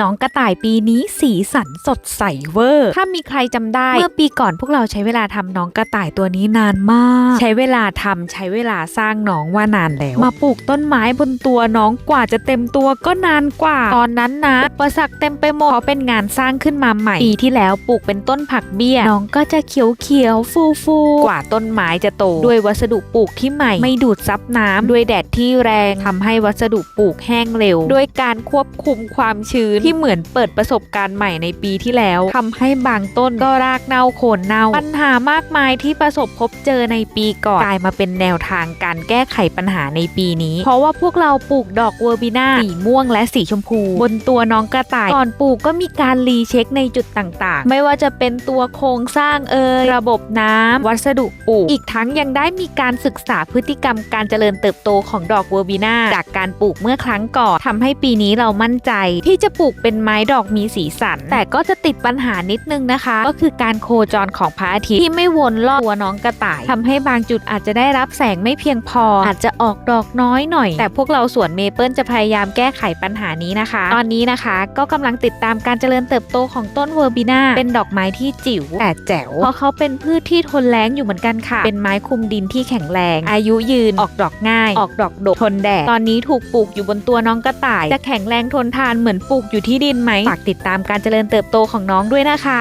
น้องกระต่ายปีนี้สีสันสดใสเวอร์ ถ้ามีใครจำได้ เมื่อปีก่อนพวกเราใช้เวลาทำน้องกระต่ายตัวนี้นานมาก ใช้เวลาทำใช้เวลาสร้างน้องว่านานแล้ว มาปลูกต้นไม้บนตัวน้องกว่าจะเต็มตัวก็นานกว่า ตอนนั้นนะอุประสักเต็มไปหมดเพราะเป็นงานสร้างขึ้นมาใหม่ ปีที่แล้วปลูกเป็นต้นผักเบี้ย น้องก็จะเขียวเขียวฟูฟูกว่าต้นไม้จะโต ด้วยวัสดุปลูกที่ใหม่ ไม่ดูดซับน้ำด้วยแดดที่แรงทำให้วัสดุปลูกแห้งเร็ว ด้วยการควบคุมความชื้นที่เหมือนเปิดประสบการณ์ใหม่ในปีที่แล้วทำให้บางต้นก็รากเน่าโคนเน่า ปัญหามากมายที่ประสบพบเจอในปีก่อนกลายมาเป็นแนวทางการแก้ไขปัญหาในปีนี้ เพราะว่าพวกเราปลูกดอกเวอร์บิน่าสีม่วงและสีชมพู บนตัวน้องกระต่ายก่อนปลูกก็มีการรีเช็คในจุดต่างๆ ไม่ว่าจะเป็นตัวโครงสร้างเอ่ยระบบน้ำวัสดุปลูก อีกทั้งยังได้มีการศึกษาพฤติกรรมการเจริญเติบโตของดอกเวอร์บิน่าจากการปลูกเมื่อครั้งก่อนทำให้ปีนี้เรามั่นใจ ที่จะปลูกเป็นไม้ดอกมีสีสัน แต่ก็จะติดปัญหานิดนึงนะคะ ก็คือการโคจรของพระอาทิตย์ที่ไม่วนรอบตัวน้องกระต่ายทำให้บางจุดอาจจะได้รับแสงไม่เพียงพอ อาจจะออกดอกน้อยหน่อย แต่พวกเราสวนเมเปิลจะพยายามแก้ไขปัญหานี้นะคะ ตอนนี้นะคะก็กำลังติดตามการเจริญเติบโตของต้นเวอร์บิน่าเป็นดอกไม้ที่จิ๋วแต่แจ๋วเพราะเขาเป็นพืชที่ทนแล้งอยู่เหมือนกันค่ะ เป็นไม้คุมดินที่แข็งแรง อายุยืนออกดอกง่าย ออกดอกดกทนแดดตอนนี้ถูกปลูกอยู่บนตัวน้องกระต่าย จะแข็งแรงทนทานเหมือนปลูกอยู่ที่ดินไหมฝากติดตามการเจริญเติบโตของน้องด้วยนะคะ